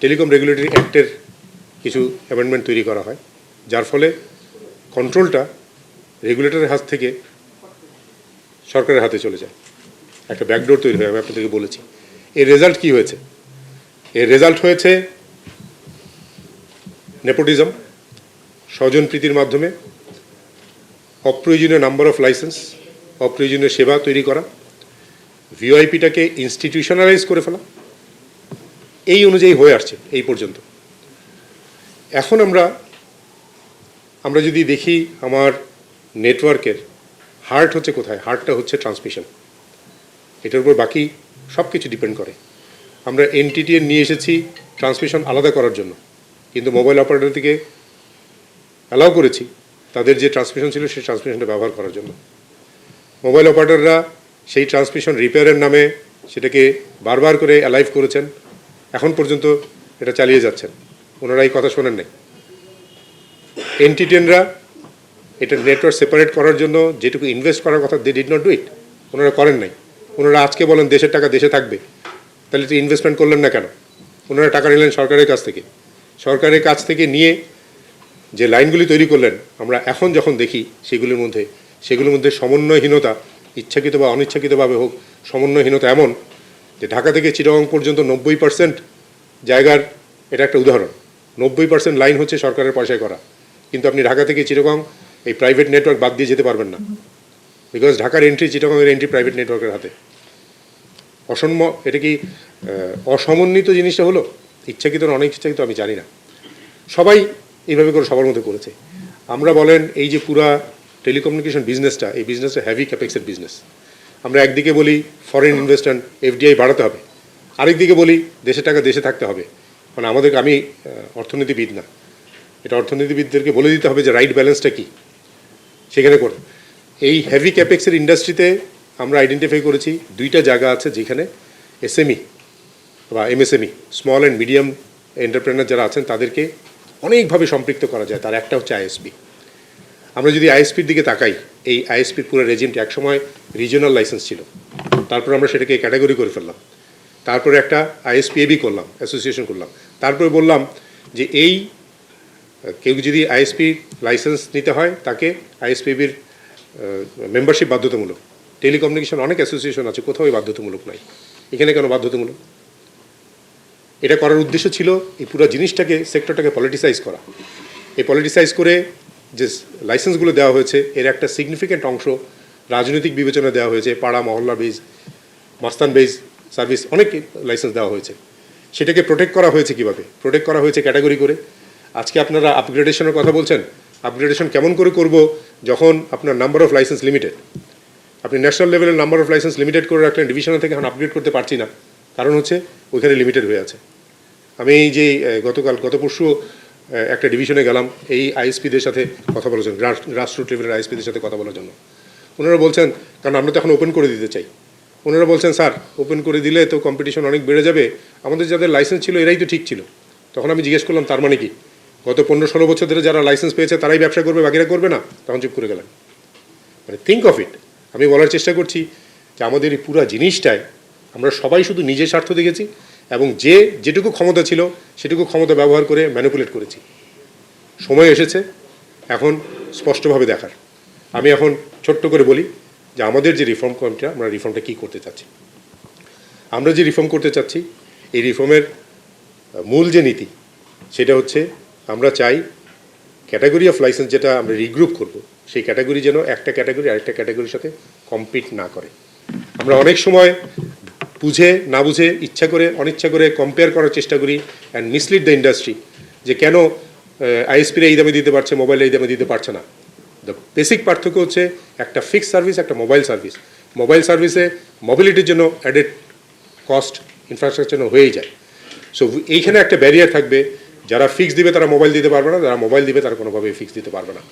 Telecom regulatory অ্যাক্টের কিছু amendment তৈরি করা হয়, যার ফলে কন্ট্রোলটা রেগুলেটরের হাত থেকে সরকারের হাতে চলে যায়। একটা ব্যাকডোর তৈরি হয়, আমি আপনাদেরকে বলেছি। এর রেজাল্ট কি হয়েছে? এর রেজাল্ট হয়েছে নেপোটিজম স্বজন প্রীতির মাধ্যমে, অপ্রয়োজনীয় নাম্বার অফ লাইসেন্স, অপ্রয়োজনীয় সেবা তৈরি করা ভিওআইপিটাকে ইনস্টিটিউশনালাইজ করে ফেলা এই অনুযায়ী হয়ে আসছে, এই পর্যন্ত। এখন আমরা আমরা যদি দেখি আমার নেটওয়ার্কের হার্ট হচ্ছে কোথায়? হার্টটা হচ্ছে ট্রান্সমিশন। এটার উপর বাকি সব কিছু ডিপেন্ড করে। আমরা এনটিটিএন নিয়ে এসেছি ট্রান্সমিশন আলাদা করার জন্য। কিন্তু মোবাইল অপারেটর থেকে অ্যালাউ করেছি, তাদের যে ট্রান্সমিশন ছিল সেই ট্রান্সমিশনটা ব্যবহার করার জন্য। মোবাইল অপারেটররা সেই ট্রান্সমিশন রিপেয়ারের নামে সেটাকে বারবার করে অ্যালাইভ করেছেন। এখন পর্যন্ত এটা চালিয়ে যাচ্ছেন। ওনারা এই কথা শোনেন নাই। এনটিটেনরা এটা নেটওয়ার্ক সেপারেট করার জন্য যেটুকু ইনভেস্ট করার কথা they did not do it ওনারা করেন নাই। ওনারা আজকে বলেন দেশের টাকা দেশে থাকবে। তাহলে তো ইনভেস্টমেন্ট করলেন না কেন? ওনারা টাকা নিলেন সরকারের কাছ থেকে। সরকারের কাছ থেকে নিয়ে যে লাইনগুলি তৈরি করলেন, আমরা এখন যখন দেখি সেগুলির মধ্যে সেগুলির মধ্যে সমন্বয়হীনতা, ইচ্ছাকৃত বা অনিচ্ছাকৃতভাবে হোক, সমন্বয়হীনতা এমন যে ঢাকা থেকে চিটাগং পর্যন্ত নব্বই পার্সেন্ট জায়গার এটা একটা উদাহরণ। নব্বই পার্সেন্ট লাইন হচ্ছে সরকারের পয়সায় করা। কিন্তু আপনি ঢাকা থেকে চিটাগং এই প্রাইভেট নেটওয়ার্ক বাদ দিয়ে যেতে পারবেন না। বিকজ ঢাকার এন্ট্রি চিটাগংয়ের এন্ট্রি প্রাইভেট নেটওয়ার্কের হাতে। অসম্ম এটা কি অসমন্বিত জিনিসটা হলো? ইচ্ছাকৃত অনেক ইচ্ছাকৃত আমি জানি না। সবাই এইভাবে করে সবার মধ্যে করেছে। আমরা বলেন এই যে পুরা টেলিকমিউনিকেশন বিজনেসটা এই বিজনেসটা হ্যাভি ক্যাপেক্সের বিজনেস আমরা একদিকে বলি ফরেন ইনভেস্টমেন্ট এফডিআই বাড়াতে হবে। আরেকদিকে বলি দেশের টাকা দেশে থাকতে হবে। মানে আমাদেরকে আমি অর্থনীতিবিদ না। এটা অর্থনীতিবিদদেরকে বলে দিতে হবে যে রাইট ব্যালেন্সটা কী। সেখানে করে। এই হেভি ক্যাপেক্সের ইন্ডাস্ট্রিতে আমরা আইডেন্টিফাই করেছি দুইটা জায়গা আছে যেখানে এসএমই বা MSME small and medium entrepreneur যারা আছেন, তাদেরকে অনেকভাবে সম্পৃক্ত করা যায়। তার একটা হচ্ছে আইএসপি আমরা যদি আইএসপির দিকে তাকাই, এই আইএসপির পুরো রেজিমটি একসময় রিজিওনাল লাইসেন্স ছিল। তারপর আমরা সেটাকে ক্যাটাগরি করে ফেললাম। তারপরে একটা আইএসপিএবি করলাম অ্যাসোসিয়েশন করলাম। তারপরে বললাম যে এই, কেউ যদি আইএসপি লাইসেন্স নিতে হয়, তাকে আইএসপিবির মেম্বারশিপ বাধ্যতামূলক। টেলিকমিউনিকেশন অনেক অ্যাসোসিয়েশন আছে, কোথাও বাধ্যতামূলক নাই। এখানে কেন বাধ্যতামূলক? এটা করার উদ্দেশ্য ছিল এই পুরো জিনিসটাকে সেক্টরটাকে পলিটিসাইজ করা। এই পলিটিসাইজ করে যে লাইসেন্সগুলো দেওয়া হয়েছে, এর একটা সিগনিফিক্যান্ট অংশ রাজনৈতিক বিবেচনা দেওয়া হয়েছে, পাড়া, মহল্লা বেজ মাস্তান বেজ সার্ভিস অনেক লাইসেন্স দেওয়া হয়েছে। সেটাকে প্রোটেক্ট করা হয়েছে কীভাবে? প্রোটেক্ট করা হয়েছে ক্যাটাগরি করে। আজকে আপনারা আপগ্রেডেশনের কথা বলছেন। আপগ্রেডেশন কেমন করে করব? যখন আপনার নাম্বার অফ লাইসেন্স লিমিটেড আপনি ন্যাশনাল লেভেলের নাম্বার অফ লাইসেন্স লিমিটেড করে রাখলেন ডিভিশনাল থেকে এখন আপগ্রেড করতে পারছি না। কারণ হচ্ছে, ওইখানে লিমিটেড হয়ে আছে। আমি যে গতকাল, গত পরশু একটা ডিভিশনে গেলাম, এই আইএসপিদের সাথে কথা বলার জন্য গ্রাসরুট লেভেলের আইএসপিদের সাথে কথা বলার জন্য। ওনারা বলছেন, কারণ আমরা তো এখন ওপেন করে দিতে চাই। ওনারা বলছেন, স্যার ওপেন করে দিলে তো কম্পিটিশন অনেক বেড়ে যাবে। আমাদের যাদের লাইসেন্স ছিল, এরাই তো ঠিক ছিল। তখন আমি জিজ্ঞেস করলাম, তার মানে কি? গত পনেরো ষোলো বছর ধরে যারা লাইসেন্স পেয়েছে, তারাই ব্যবসা করবে, বাকিরা করবে না? তখন চুপ করে গেলেন। মানে থিঙ্ক অফ ইট আমি বলার চেষ্টা করছি যে আমাদের এই পুরা জিনিসটায় আমরা সবাই শুধু নিজের স্বার্থ দেখেছি। এবং যে যেটুকু ক্ষমতা ছিল, সেটুকু ক্ষমতা ব্যবহার করে ম্যানিপুলেট করেছি। সময় এসেছে, এখন স্পষ্টভাবে দেখার। আমি এখন ছোট্ট করে বলি যে আমাদের যে রিফর্ম কমিটিটা, আমরা রিফর্মটা কী করতে চাচ্ছি? আমরা যে রিফর্ম করতে চাচ্ছি, এই রিফর্মের মূল যে নীতি, সেটা হচ্ছে আমরা চাই ক্যাটাগরি অফ লাইসেন্স যেটা আমরা রিগ্রুপ করব, সেই ক্যাটাগরি যেন একটা ক্যাটাগরি আরেকটা ক্যাটাগরির সাথে কম্পিট না করে। আমরা অনেক সময় বুঝে, না বুঝে, ইচ্ছা করে, অনিচ্ছা করে কম্পেয়ার করার চেষ্টা করি অ্যান্ড মিসলিড দ্য ইন্ডাস্ট্রি যে কেন আইএসপির এই দামে দিতে পারছে মোবাইল এই দামে দিতে পারছে না। দ্য বেসিক পার্থক্য হচ্ছে একটা ফিক্স সার্ভিস একটা মোবাইল সার্ভিস মোবাইল সার্ভিসে মোবিলিটির জন্য অ্যাডেড কস্ট ইনফ্রাস্ট্রাকচার হয়েই যায়। সো এইখানে একটা ব্যারিয়ার থাকবে, যারা ফিক্স দিবে তারা মোবাইল দিতে পারবে না, যারা মোবাইল দিবে তারা কোনোভাবেই ফিক্স দিতে পারবে না।